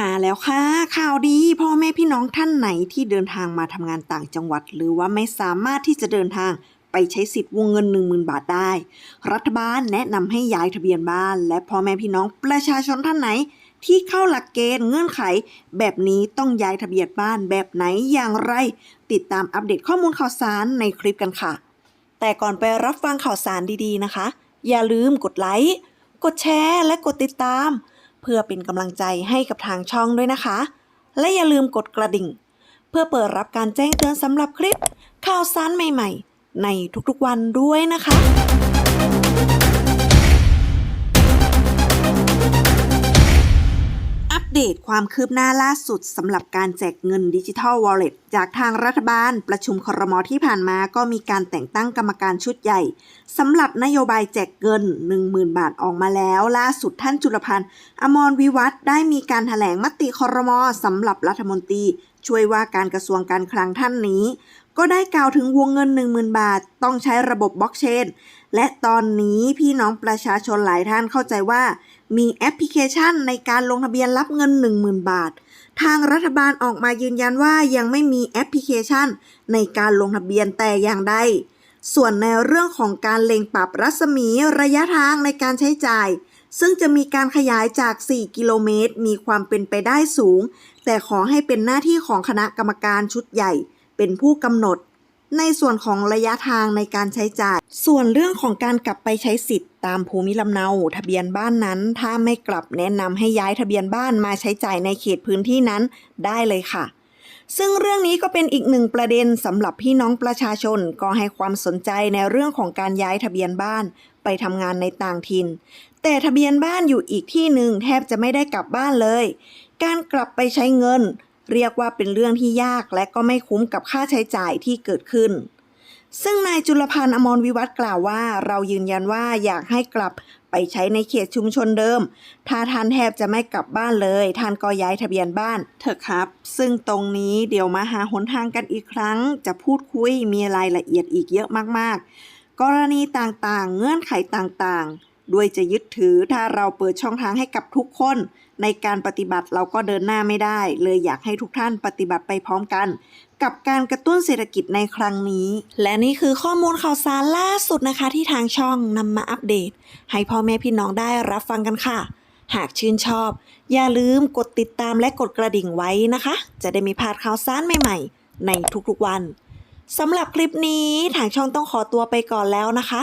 มาแล้วค่ะ ข่าวดีพ่อแม่พี่น้องท่านไหนที่เดินทางมาทำงานต่างจังหวัด หรือว่าไม่สามารถที่จะเดินทางไปใช้สิทธิ์วงเงิน 10,000 บาทได้ รัฐบาลแนะนำให้ย้ายทะเบียนบ้าน และพ่อแม่พี่น้องประชาชนท่านไหน ที่เข้าหลักเกณฑ์เงื่อนไข แบบนี้ต้องย้ายทะเบียนบ้านแบบไหนอย่างไร ติดตามอัปเดตข้อมูลข่าวสารในคลิปกันค่ะ แต่ก่อนไปรับฟังข่าวสารดีๆนะคะ อย่าลืมกดไลค์กดแชร์และกดติดตาม เพื่อเป็นกำลังใจให้กับทางช่องด้วยนะคะ และอย่าลืมกดกระดิ่ง เพื่อเปิดรับการแจ้งเตือนสำหรับคลิปข่าวสารใหม่ๆ ในทุกๆวันด้วยนะคะ เดตความคืบหน้าล่าสุดสำหรับการแจกเงินดิจิทัลวอลเล็ตจากทางรัฐบาลประชุมครมที่ผ่านมาก็มีการแต่งตั้งกรรมการชุดใหญ่สำหรับนโยบายแจกเงิน 10,000 บาทออกมาแล้ว ล่าสุดท่านจุลพันธ์อมรวิวัฒได้มีการถแถลงมติครมสำหรับรัฐมนตรี ช่วยว่าการกระทรวงการคลังท่านนี้ ก็ได้กล่าวถึงวงเงิน 10,000 บาท ต้องใช้ระบบบล็อกเชน และตอนนี้พี่น้องประชาชนหลายท่านเข้าใจว่า มีแอปพลิเคชันในการลงทะเบียนรับเงิน 10,000 บาท ทางรัฐบาลออกมายืนยันว่ายังไม่มีแอปพลิเคชัน ในการลงทะเบียนแต่อย่างใด ส่วนในเรื่องของการเล็งปรับรัศมีระยะทางในการใช้จ่าย ซึ่งจะมีการขยายจาก 4 กิโลเมตร มีความเป็นไปได้สูง แต่ขอให้เป็นหน้าที่ของคณะกรรมการชุดใหญ่ เป็นผู้กำหนด ในส่วนของระยะทางในการใช้จ่าย ส่วนเรื่องของการกลับไปใช้สิทธิ์ตามภูมิลำเนา ทะเบียนบ้านนั้น ถ้าไม่กลับแนะนำให้ย้ายทะเบียนบ้านมาใช้จ่ายในเขตพื้นที่นั้นได้เลยค่ะซึ่งเรื่องนี้ก็เป็นอีกหนึ่งประเด็นสำหรับพี่น้องประชาชนก็ให้ความสนใจในเรื่องของการย้ายทะเบียนบ้านไปทำงานในต่างถิ่น แต่ทะเบียนบ้านอยู่อีกที่หนึ่งแทบจะไม่ได้กลับบ้านเลย การกลับไปใช้เงิน เรียกว่าเป็นเรื่องที่ยากและก็ไม่คุ้มกับค่าใช้จ่ายที่เกิดขึ้น ซึ่งนายจุลพันธ์อมรวิวัฒกล่าวว่า เรายืนยันว่าอยากให้กลับไปใช้ในเขตชุมชนเดิม ถ้าท่านแทบจะไม่กลับบ้านเลย ท่านก็ย้ายทะเบียนบ้านเถอะครับ ซึ่งตรงนี้เดี๋ยวมาหาหนทางกันอีกครั้ง จะพูดคุยมีรายละเอียดอีกเยอะมากๆ กรณีต่างๆ เงื่อนไขต่างๆ ด้วยจะยึดถือถ้าเราเปิดช่องทางให้กับทุกคน ในการปฏิบัติเราก็เดินหน้าไม่ได้ เลยอยากให้ทุกท่านปฏิบัติไปพร้อมกัน กับการกระตุ้นเศรษฐกิจในครั้งนี้ และนี่คือข้อมูลข่าวสารล่าสุดนะคะ ที่ทางช่องนำมาอัปเดต ให้พ่อแม่พี่น้องได้รับฟังกันค่ะ หากชื่นชอบ อย่าลืมกดติดตามและกดกระดิ่งไว้นะคะ จะได้มีพลาดข่าวสารใหม่ๆ ในทุกๆวันสำหรับคลิปนี้ทางช่องต้องขอตัวไปก่อนแล้วนะคะ